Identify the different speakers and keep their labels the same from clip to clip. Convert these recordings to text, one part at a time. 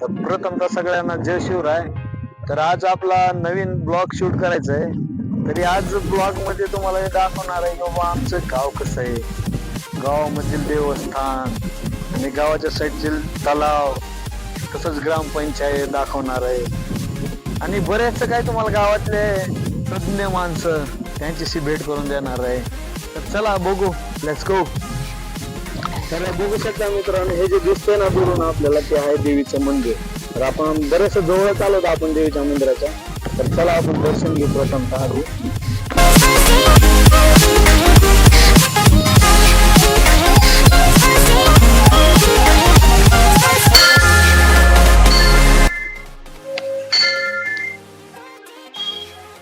Speaker 1: तर प्रथमतः सगळ्यांना जय शिवराय. तर आज आपला नवीन ब्लॉग शूट करायचा आहे तरी आज ब्लॉगमध्ये तुम्हाला हे दाखवणार आहे की बाबा आमचं गाव कसं आहे. गावामधील देवस्थान आणि गावाच्या साईडचे तलाव तसंच ग्रामपंचायत दाखवणार आहे. आणि बरेचसं काय तुम्हाला गावातले तज्ज्ञ माणसं त्यांच्याशी भेट करून देणार आहे. तर चला बघू लेट्स गो तर बघू शकता मित्रांनो हे जे दिसतंय ना दुरून आपल्याला ते आहे देवीचं मंदिर. तर आपण बरेच जवळ आलो आपण देवीच्या मंदिराच्या. तर चला आपण दर्शन घेऊ प्रथमतः आधी.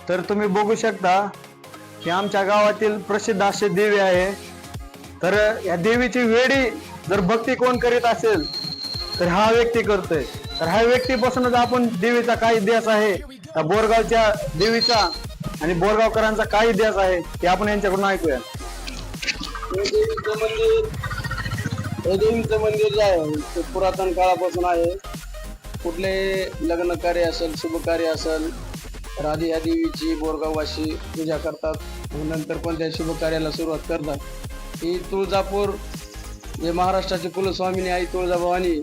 Speaker 1: तर तुम्ही बघू शकता की आमच्या गावातील प्रसिद्ध असे देवी आहे तर या देवीची वेळी जर भक्ती कोण करीत असेल तर हा व्यक्ती करतोय. तर ह्या व्यक्तीपासूनच आपण देवीचा काय इतिहास आहे. त्या बोरगावच्या देवीचा आणि बोरगावकरांचा काय इतिहास आहे ते आपण यांच्याकडून ऐकूया.
Speaker 2: देवीचं मंदिर हे देवीचं मंदिर जे आहे ते पुरातन काळापासून आहे. कुठले लग्न कार्य असेल शुभ कार्य असेल राधे या देवीची बोरगाववासी पूजा करतात. नंतर नंतर त्या शुभ कार्याला सुरुवात करतात. ही तुळजापूर जे महाराष्ट्राची कुलस्वामिनी आई तुळजाभवानी.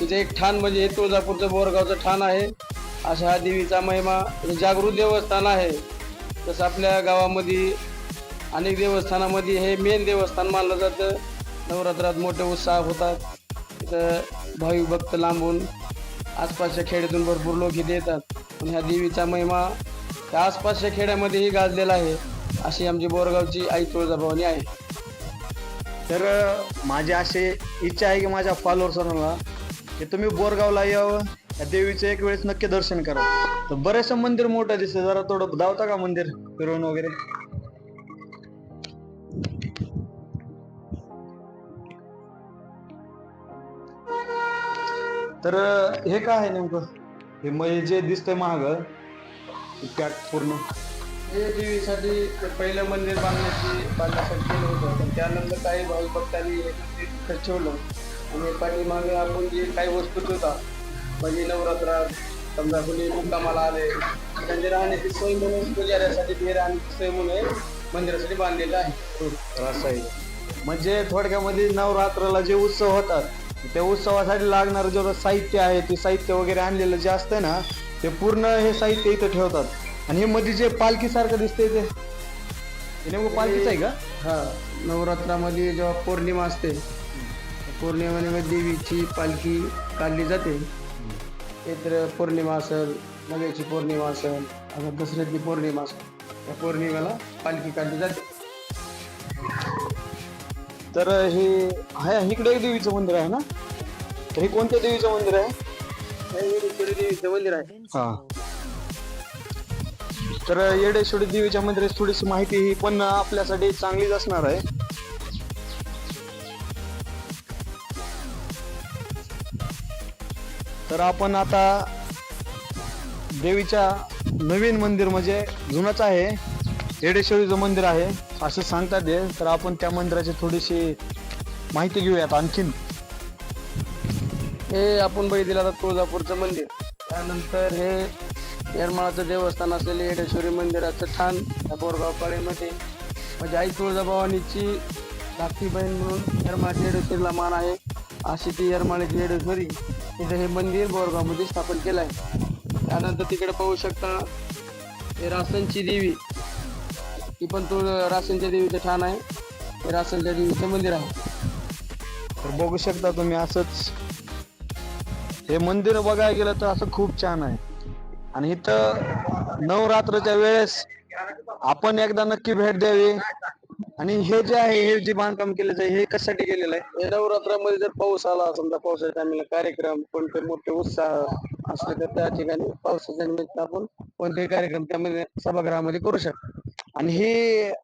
Speaker 2: तिथे एक ठाण म्हणजे हे तुळजापूरचं बोरगावचं ठाण आहे. अशा हा देवीचा महिमा हे जागृत देवस्थान आहे. तसं आपल्या गावामध्ये अनेक देवस्थानामध्ये हे मेन देवस्थान मानलं जातं. नवरात्रात मोठे उत्साह होतात. तिथं भाविक भक्त लांबून आसपासच्या खेड्यातून भरपूर लोक इथे येतात. आणि ह्या देवीचा महिमा त्या आसपासच्या खेड्यामध्येही गाजलेला आहे. अशी आमची बोरगावची आई तुळजाभवानी आहे.
Speaker 1: तर माझी अशी इच्छा आहे की माझ्या फॉलोअर्सांना की तुम्ही बोरगावला यावं या देवीचं एक वेळेस नक्की दर्शन करा. तर बरेचसं मंदिर मोठं दिसतं जरा थोडं धावता का मंदिर फिरून वगैरे? तर हे काय आहे नेमकं? हे म्हणजे जे दिसतंय महाग पॅक पूर्ण.
Speaker 2: हे देवीसाठी पहिलं मंदिर बांधण्याची बांधण्यासाठी केलं होतं. पण त्यानंतर काही भाविक भक्तांनी ठेवलं. आणि पाठीमागे आपण जे काही वस्तू ठेवता म्हणजे नवरात्रात समजा कुणी मुक्कामाला आले त्यांची राहण्याची सोय म्हणून पुजाऱ्यासाठी ते राहण्याची सोय म्हणून हे मंदिरासाठी बांधलेलं आहे.
Speaker 1: असं आहे म्हणजे थोडक्यामध्ये नवरात्राला जे उत्सव होतात त्या उत्सवासाठी लागणारं जेवढं साहित्य आहे ते साहित्य वगैरे आणलेलं जे असतं ना ते पूर्ण हे साहित्य इथं ठेवतात. आणि हे मध्ये जे पालखी सारखं दिसतंय ते. हे नेमकं पालखीच आहे का?
Speaker 2: हा नवरात्रामध्ये जेव्हा पौर्णिमा असते पौर्णिमेमध्ये देवीची पालखी काढली जाते. इतर पौर्णिमा असेल नव्याची पौर्णिमा असेल आता दसऱ्याची पौर्णिमा असेल या पौर्णिमेला पालखी काढली जाते.
Speaker 1: तर हे हा इकडे एक देवीचं मंदिर आहे ना? तर हे कोणत्या देवीचं मंदिर आहे?
Speaker 2: हे देवीचं मंदिर आहे.
Speaker 1: हा. तर येडेश्वरी देवीच्या मंदिराची थोडीशी माहिती ही पण आपल्यासाठी चांगलीच असणार आहे. तर आपण आता देवीच्या नवीन मंदिर म्हणजे जुनच आहे. येडेश्वरीचं मंदिर आहे असं सांगतात हे तर आपण त्या मंदिराची थोडीशी माहिती घेऊयात आणखीन.
Speaker 2: हे आपण बघितलं आता तुळजापूरचं मंदिर. त्यानंतर हे येरमाळाचं देवस्थान असलेले येडेश्वरी मंदिराचं ठाण या बोरगाव पाळीमध्ये. म्हणजे आई तुळजाभवानीची धाकटी बहीण म्हणून येरमाळ्याच्या येडेश्वरीला मान आहे. अशी ती येरमाळ्याची येडेश्वरी तिथं हे मंदिर बोरगावमध्ये स्थापन केलं आहे. त्यानंतर तिकडे पाहू शकता हे रासनची देवी. ही पण तुळ रासनच्या देवीचं ठाण आहे. हे रासनच्या देवीचं मंदिर आहे.
Speaker 1: तर बघू शकता तुम्ही असंच. हे मंदिर बघायला गेलं तर असं खूप छान आहे. आणि इथं नवरात्रच्या वेळेस आपण एकदा नक्की भेट द्यावी. आणि हे जे आहे हे जे बांधकाम केलेलं आहे हे कशासाठी केलेलं आहे?
Speaker 2: नवरात्रामध्ये जर पाऊस आला समजा पावसाच्या टायमाला कार्यक्रम कोणते मोठे उत्साह असले तर त्या ठिकाणी पावसाच्या निमित्त आपण कोणतेही कार्यक्रम त्यामध्ये सभागृहामध्ये करू शकतो.
Speaker 1: आणि हे